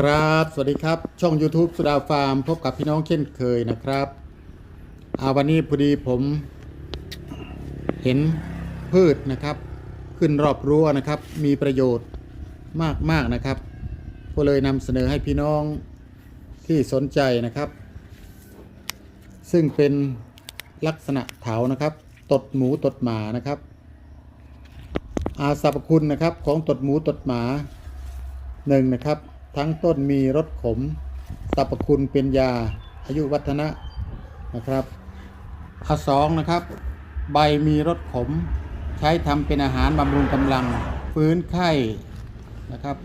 ครับ สวัสดีครับ ช่อง YouTube สุดาฟาร์ม พบกับพี่น้องเช่นเคยนะครับอาวันนี้พอดีผม เห็นพืชนะครับ ขึ้นรอบรั้วนะครับ มีประโยชน์มาก ๆ นะครับ ก็เลยนำเสนอให้พี่น้องที่สนใจนะครับ ซึ่งเป็นลักษณะเถานะครับ ตดหมูตดหมานะครับ อาสรรพคุณนะครับของตดหมูตดหมาหนึ่งนะครับ ทั้งต้นมีรสขมสรรพคุณเป็นยาอายุวัฒนะนะครับข้อสองนะครับ ใบมีรสขม ใช้ทำเป็นอาหารบำรุงกำลัง ฟื้นไข้นะครับ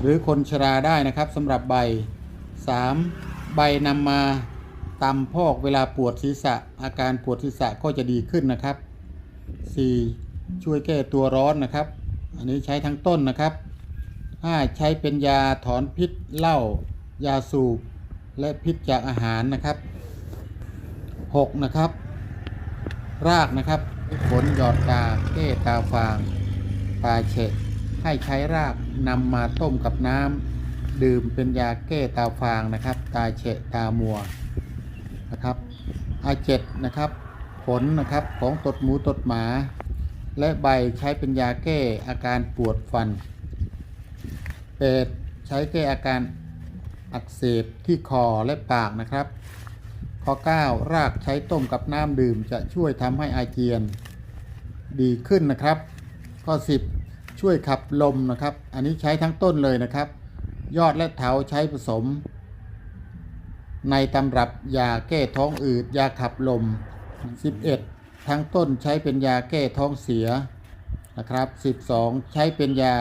หรือคนชราได้นะครับสำหรับใบ 3. ใบนำมาตำพอกเวลาปวดศีรษะ อาการปวดศีรษะก็จะดีขึ้นนะครับ 4. ช่วยแก้ตัวร้อนนะครับ อันนี้ใช้ทั้งต้นนะครับ 5. ใช้เป็นยาถอนพิษเหล้ายาสูบและพิษจากอาหารนะครับ 6. นะครับ รากนะครับผลหยอดตาแก้ตาฟาง ตาเฉะให้ใช้รากนำมาต้มกับน้ำดื่มเป็นยาแก้ตาฟางนะครับ ตาเฉะตามัวนะครับอาเจ็ดนะครับ ผลนะครับของตดหมูตดหมา และใบใช้เป็นยาแก้อาการปวดฟัน 8. ใช้แก้อาการอักเสบที่คอและปากนะครับ ข้อ 9 รากใช้ต้มกับน้ำดื่มจะช่วยทำให้อาเจียนดีขึ้นนะครับ ข้อ 10 ช่วยขับลมนะครับ อันนี้ใช้ทั้งต้นเลยนะครับ ยอดและเถาใช้ผสม ในตำรับยาแก้ท้องอืดยาขับลม 11 ทั้งต้นใช้เป็นยาแก้ท้องเสียนะครับ 12 ใช้เป็นยา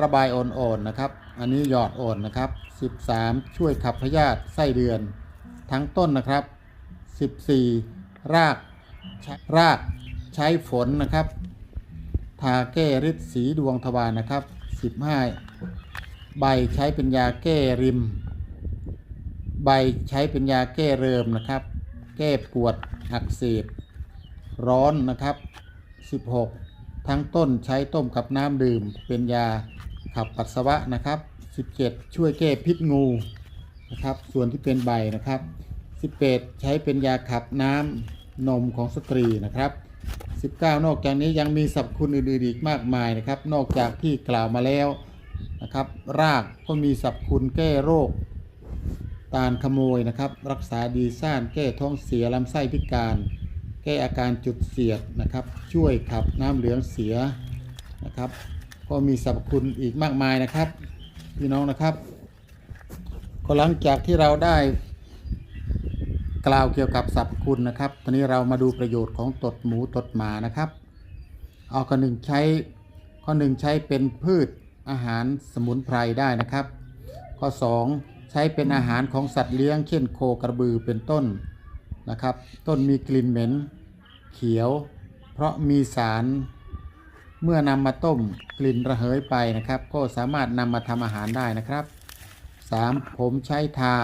ระบายอ่อนๆนะครับ อันนี้หยอดอ่อนนะครับ 13 ช่วยขับพยาธิไส้เดือน ทั้งต้นนะครับ 14 รากรากใช้ฝนนะครับ ทาแก้ฤทธิ์สีดวงทวารนะครับ 15 ใบใช้เป็นยาแก้ริม ใบใช้เป็นยาแก้เริมนะครับ แก้ปวดอักเสบร้อนนะครับ 16 ทั้งต้นใช้ต้มกับน้ำดื่มเป็นยา ขับปัสสาวะนะครับ 17 ช่วยแก้พิษงูนะครับ ส่วนที่เป็นใบนะครับ 18 ใช้เป็นยาขับน้ำนมของสตรีนะครับ 19 นอกจากนี้ยังมีสรรพคุณอื่นๆอีกมากมายนะครับ นอกจากที่กล่าวมาแล้วนะครับ รากก็มีสรรพคุณแก้โรคตาลขโมยนะครับ รักษาดีซ่านแก้ท้องเสียลำไส้พิการ แก้อาการจุดเสียดนะครับ ช่วยขับน้ำเหลืองเสียนะครับ ก็มีสรรพคุณอีกมากมายนะครับ พี่น้องนะครับ ก็หลังจากที่เราได้ กล่าวเกี่ยวกับสรรพคุณนะครับ ตอนนี้เรามาดูประโยชน์ของตดหมูตดหมานะครับ เอาข้อหนึ่งใช้ข้อหนึ่งใช้เป็นพืชอาหารสมุนไพรได้นะครับ ข้อ 2 ใช้เป็นอาหารของสัตว์เลี้ยง เช่นโคกระบือเป็นต้นนะครับ ต้นมีกลิ่นเหม็น เขียว เพราะมีสาร เมื่อนำมาต้มกลิ่นระเหยไปนะครับ ก็สามารถนำมาทำอาหารได้นะครับ 3. ผมใช้ทา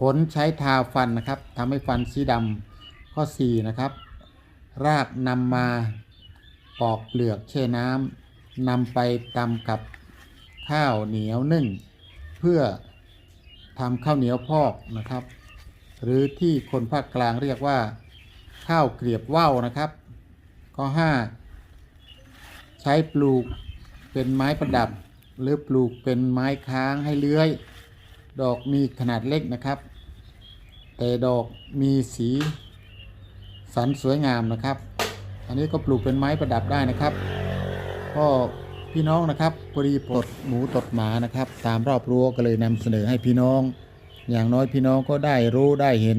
ผลใช้ทาฟันนะครับทำให้ฟันสีดำข้อ 4 นะครับ รากนำมาปอกเปลือกแช่น้ำนำไปตำกับข้าวเหนียวนึ่ง เพื่อทำข้าวเหนียวพอกนะครับ หรือที่คนภาคกลางเรียกว่า ข้าวเกลียบว่าวนะครับข้อ 5 ใช้ปลูกเป็นไม้ประดับ หรือปลูกเป็นไม้ค้างให้เลื้อย ดอกมีขนาดเล็กนะครับ แต่ดอกมีสีสันสวยงามนะครับ อันนี้ก็ปลูกเป็นไม้ประดับได้นะครับก็พี่น้องนะครับพอดีปลดหมูตดหมานะครับ ตามรอบรั้วก็เลยนำเสนอให้พี่น้อง อย่างน้อยพี่น้องก็ได้รู้ได้เห็น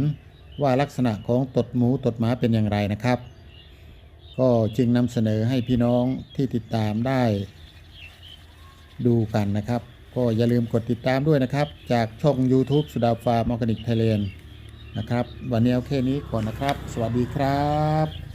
ว่าลักษณะของตดหมูตดหมาเป็นอย่างไรนะครับ ก็จึงนำเสนอให้พี่น้องที่ติดตามได้ ดูกันนะครับ ก็อย่าลืมกดติดตามด้วยนะครับ จากช่อง YouTube สุดาฟาร์มออร์แกนิกไทยแลนด์นะครับ วันนี้เอาแค่นี้ก่อนนะครับ สวัสดีครับ